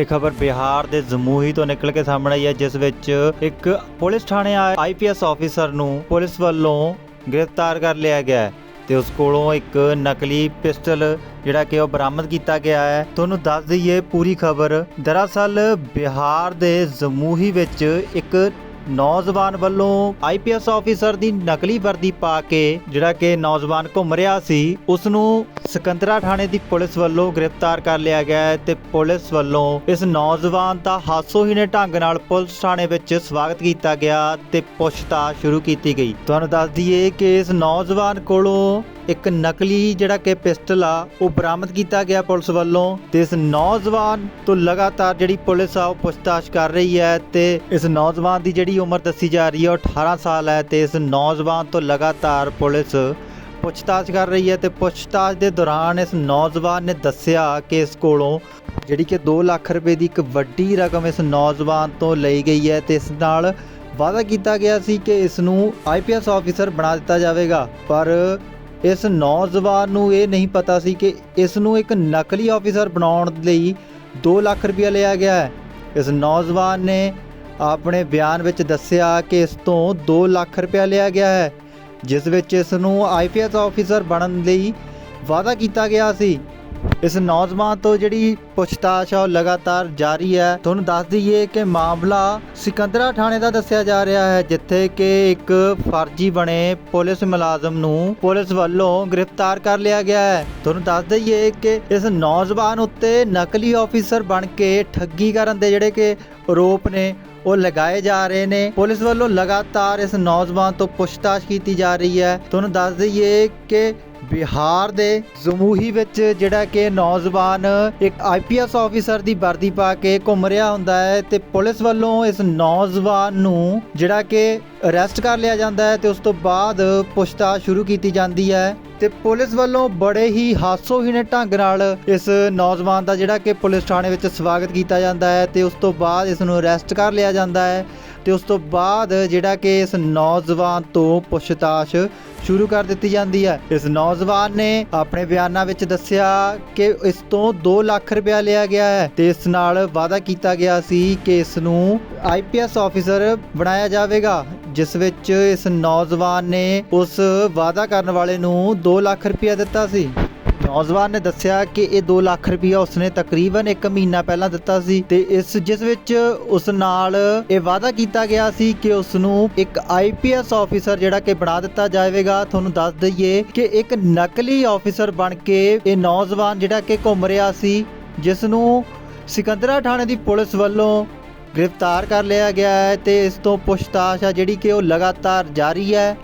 ਇਹ ਖਬਰ ਬਿਹਾਰ ਦੇ ਜਮੂਹੀ ਤੋਂ ਨਿਕਲ ਕੇ ਸਾਹਮਣੇ ਆਈ ਹੈ, ਜਿਸ ਵਿੱਚ ਇੱਕ ਪੁਲਿਸ ਥਾਣੇ ਆਏ ਆਈਪੀਐਸ ਆਫੀਸਰ ਨੂੰ ਪੁਲਿਸ ਵੱਲੋਂ ਗ੍ਰਿਫਤਾਰ ਕਰ ਲਿਆ ਗਿਆ ਹੈ ਤੇ ਉਸ ਕੋਲੋਂ ਇੱਕ ਨਕਲੀ ਪਿਸਟਲ ਜਿਹੜਾ ਕਿ ਉਹ ਬਰਾਮਦ ਕੀਤਾ ਗਿਆ ਹੈ। ਤੁਹਾਨੂੰ ਦੱਸ ਦਈਏ, ਪੂਰੀ ਖਬਰ। ਦਰਅਸਲ, ਬਿਹਾਰ ਦੇ ਜਮੂਹੀ ਵਿੱਚ ਇੱਕ ਨੌਜਵਾਨ ਵੱਲੋਂ ਆਈਪੀਐਸ ਆਫੀਸਰ ਦੀ ਨਕਲੀ ਵਰਦੀ ਪਾ ਕੇ ਜਿਹੜਾ ਕਿ ਨੌਜਵਾਨ ਘੁੰਮ ਰਿਹਾ ਸੀ ਉਸ ਨੂੰ ਸਕੰਦਰਾ ਥਾਣੇ ਦੀ ਪੁਲਿਸ ਵੱਲੋਂ ਗ੍ਰਿਫਤਾਰ ਕਰ ਲਿਆ ਗਿਆ ਹੈ ਤੇ ਪੁਲਿਸ ਵੱਲੋਂ ਇਸ ਨੌਜਵਾਨ ਦਾ ਹਾਸੋਹੀਣੇ ਢੰਗ ਨਾਲ ਪੁਲਿਸ ਥਾਣੇ ਵਿੱਚ ਸਵਾਗਤ ਕੀਤਾ ਗਿਆ ਤੇ ਪੁੱਛਤਾਛ ਸ਼ੁਰੂ ਕੀਤੀ ਗਈ। ਤੁਹਾਨੂੰ ਦੱਸ ਦਈਏ ਕਿ ਇਸ ਨੌਜਵਾਨ ਕੋਲੋਂ ਇੱਕ ਨਕਲੀ ਜਿਹੜਾ ਕਿ ਪਿਸਟਲ ਆ, ਉਹ ਬਰਾਮਦ ਕੀਤਾ ਗਿਆ ਪੁਲਿਸ ਵੱਲੋਂ ਤੇ ਇਸ ਨੌਜਵਾਨ ਤੋਂ ਲਗਾਤਾਰ ਜਿਹੜੀ ਪੁਲਿਸ ਆ, ਉਹ ਪੁੱਛਤਾਛ ਕਰ ਰਹੀ ਹੈ ਤੇ ਇਸ ਨੌਜਵਾਨ ਦੀ ਜਿਹੜੀ ਉਮਰ ਦੱਸੀ ਜਾ ਰਹੀ ਹੈ, ਉਹ 18 ਸਾਲ ਹੈ ਤੇ ਇਸ ਨੌਜਵਾਨ ਤੋਂ ਲਗਾਤਾਰ ਪੁਲਿਸ ਪੁੱਛਤਾਛ ਕਰ ਰਹੀ ਹੈ ਤੇ ਪੁੱਛਤਾਛ ਦੇ ਦੌਰਾਨ ਇਸ ਨੌਜਵਾਨ ਨੇ ਦੱਸਿਆ ਕਿ ਇਸ ਕੋਲੋਂ ਜਿਹੜੀ ਕਿ 2 ਲੱਖ ਰੁਪਏ ਦੀ ਇੱਕ ਵੱਡੀ ਰਕਮ ਇਸ ਨੌਜਵਾਨ ਤੋਂ ਲਈ ਗਈ ਹੈ ਤੇ ਇਸ ਨਾਲ ਵਾਅਦਾ ਕੀਤਾ ਗਿਆ ਸੀ ਕਿ ਇਸ ਨੂੰ ਆਈਪੀਐਸ ਆਫੀਸਰ ਬਣਾ ਦਿੱਤਾ ਜਾਵੇਗਾ। ਪਰ ਇਸ ਨੌਜਵਾਨ ਨੂੰ ਇਹ ਨਹੀਂ ਪਤਾ ਸੀ ਕਿ ਇਸ ਨੂੰ ਇੱਕ ਨਕਲੀ ਆਫੀਸਰ ਬਣਾਉਣ ਲਈ 2 ਲੱਖ ਰੁਪਇਆ ਲਿਆ ਗਿਆ ਹੈ। ਇਸ ਨੌਜਵਾਨ ਨੇ ਆਪਣੇ ਬਿਆਨ ਵਿੱਚ ਦੱਸਿਆ ਕਿ ਇਸ ਤੋਂ 2 ਲੱਖ ਰੁਪਇਆ ਲਿਆ ਗਿਆ ਹੈ। ਜਿਸ ਵਿੱਚ ਇਸ ਨੂੰ ਆਈਪੀਐਸ ਆਫੀਸਰ ਬਣਨ ਲਈ ਵਾਅਦਾ ਕੀਤਾ ਗਿਆ ਸੀ। ਇਸ ਨੌਜਵਾਨ ਤੋਂ ਜਿਹੜੀ ਪੁੱਛਤਾਛ ਆ, ਉਹ ਲਗਾਤਾਰ ਜਾਰੀ ਹੈ। ਤੁਹਾਨੂੰ ਦੱਸ ਦਈਏ ਕਿ ਮਾਮਲਾ ਸਿਕੰਦਰਾ ਥਾਣੇ ਦਾ ਦੱਸਿਆ ਜਾ ਰਿਹਾ ਹੈ, ਜਿੱਥੇ ਕਿ ਇੱਕ ਫਰਜ਼ੀ ਬਣੇ ਪੁਲਿਸ ਮੁਲਾਜ਼ਮ ਨੂੰ ਪੁਲਿਸ ਵੱਲੋਂ ਗ੍ਰਿਫਤਾਰ ਕਰ ਲਿਆ ਗਿਆ ਹੈ। ਤੁਹਾਨੂੰ ਦੱਸ ਦਈਏ ਕਿ ਇਸ ਨੌਜਵਾਨ ਉੱਤੇ ਨਕਲੀ ਆਫੀਸਰ ਬਣ ਕੇ ਠੱਗੀ ਕਰਨ ਦੇ ਜਿਹੜੇ ਕਿ ਆਰੋਪ ਨੇ, ਉਹ ਲਗਾਏ ਜਾ ਰਹੇ ਨੇ। ਪੁਲਿਸ ਵੱਲੋਂ ਲਗਾਤਾਰ ਇਸ ਨੌਜਵਾਨ ਤੋਂ ਪੁੱਛਤਾਛ ਕੀਤੀ ਜਾ ਰਹੀ ਹੈ। ਤੁਹਾਨੂੰ ਦੱਸ ਦਈਏ ਕਿ ਬਿਹਾਰ ਦੇ ਜਮੂਹੀ ਵਿੱਚ ਜਿਹੜਾ ਕਿ ਨੌਜਵਾਨ ਇੱਕ ਆਈਪੀਐਸ ਆਫੀਸਰ ਦੀ ਵਰਦੀ ਪਾ ਕੇ ਘੁੰਮ ਰਿਹਾ ਹੁੰਦਾ ਹੈ ਤੇ ਪੁਲਿਸ ਵੱਲੋਂ ਇਸ ਨੌਜਵਾਨ ਨੂੰ ਜਿਹੜਾ ਕਿ ਅਰੈਸਟ ਕਰ ਲਿਆ ਜਾਂਦਾ ਹੈ ਤੇ ਉਸ ਤੋਂ ਬਾਅਦ ਪੁੱਛਤਾਛ ਸ਼ੁਰੂ ਕੀਤੀ ਜਾਂਦੀ ਹੈ। ਤੇ ਪੁਲਿਸ ਵੱਲੋਂ ਬੜੇ ਹੀ ਹਾਸੋਹੀਣੇ ਢੰਗ ਨਾਲ ਇਸ ਨੌਜਵਾਨ ਦਾ ਜਿਹੜਾ ਕਿ ਪੁਲਿਸ ਥਾਣੇ ਵਿੱਚ ਸਵਾਗਤ ਕੀਤਾ ਜਾਂਦਾ ਹੈ ਤੇ ਉਸ ਤੋਂ ਬਾਅਦ ਇਸ ਨੂੰ ਅਰੈਸਟ ਕਰ ਲਿਆ ਜਾਂਦਾ ਹੈ ਤੇ ਉਸ ਤੋਂ ਬਾਅਦ ਜਿਹੜਾ ਕਿ ਇਸ ਨੌਜਵਾਨ ਤੋਂ ਪੁੱਛਤਾਛ ਸ਼ੁਰੂ ਕਰ ਦਿੱਤੀ ਜਾਂਦੀ ਹੈ। ਇਸ ਨੌਜਵਾਨ ਨੇ ਆਪਣੇ ਬਿਆਨਾਂ ਵਿੱਚ ਦੱਸਿਆ ਕਿ ਇਸ ਤੋਂ 2 ਲੱਖ ਰੁਪਇਆ ਲਿਆ ਗਿਆ ਹੈ ਤੇ ਇਸ ਨਾਲ ਵਾਅਦਾ ਕੀਤਾ ਗਿਆ ਸੀ ਕਿ ਇਸ ਨੂੰ ਆਈਪੀਐਸ ਆਫੀਸਰ ਬਣਾਇਆ ਜਾਵੇਗਾ। ਜਿਸ ਵਿੱਚ ਇਸ ਨੌਜਵਾਨ ਨੇ ਉਸ ਵਾਅਦਾ ਕਰਨ ਵਾਲੇ ਨੂੰ 2 ਲੱਖ ਰੁਪਇਆ ਦਿੱਤਾ ਸੀ। ਨੌਜਵਾਨ ਨੇ ਦੱਸਿਆ ਕਿ ਇਹ 2 ਲੱਖ ਰੁਪਇਆ ਉਸਨੇ ਤਕਰੀਬਨ 1 ਮਹੀਨਾ ਪਹਿਲਾਂ ਦਿੱਤਾ ਸੀ ਤੇ ਇਸ ਜਿਸ ਵਿੱਚ ਉਸ ਨਾਲ ਇਹ ਵਾਅਦਾ ਕੀਤਾ ਗਿਆ ਸੀ ਕਿ ਉਸ ਨੂੰ ਇੱਕ ਆਈਪੀਐਸ ਆਫੀਸਰ ਜਿਹੜਾ ਕਿ ਬਣਾ ਦਿੱਤਾ ਜਾਵੇਗਾ। ਤੁਹਾਨੂੰ ਦੱਸ ਦਈਏ ਕਿ ਇੱਕ ਨਕਲੀ ਆਫੀਸਰ ਬਣ ਕੇ ਇਹ ਨੌਜਵਾਨ ਜਿਹੜਾ ਕਿ ਘੁੰਮ ਰਿਹਾ ਸੀ ਜਿਸ ਨੂੰ ਸਿਕੰਦਰਾ ਥਾਣੇ ਦੀ ਪੁਲਿਸ ਵੱਲੋਂ ਗ੍ਰਿਫਤਾਰ ਕਰ ਲਿਆ ਗਿਆ ਹੈ ਤੇ ਇਸ ਤੋਂ ਪੁੱਛਤਾਛ ਆ ਜਿਹੜੀ ਕਿ ਉਹ ਲਗਾਤਾਰ ਜਾਰੀ ਹੈ।